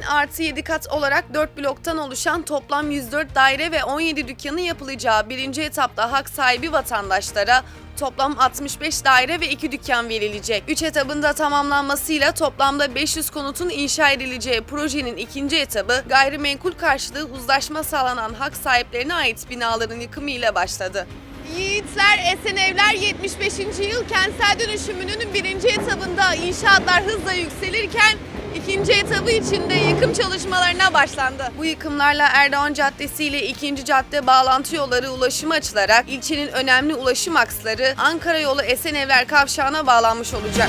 artı 7 kat olarak 4 bloktan oluşan toplam 104 daire ve 17 dükkanın yapılacağı birinci etapta hak sahibi vatandaşlara toplam 65 daire ve 2 dükkan verilecek. 3 etabında tamamlanmasıyla toplamda 500 konutun inşa edileceği projenin ikinci etabı gayrimenkul karşılığı uzlaşma sağlanan hak sahiplerine ait binaların yıkımıyla başladı. Yiğitler Esenevler 75. yıl kentsel dönüşümünün birinci etabında inşaatlar hızla yükselirken ikinci etabı içinde yıkım çalışmalarına başlandı. Bu yıkımlarla Erdoğan Caddesi ile ikinci cadde bağlantı yolları ulaşıma açılarak ilçenin önemli ulaşım aksları Ankara yolu Esenevler kavşağına bağlanmış olacak.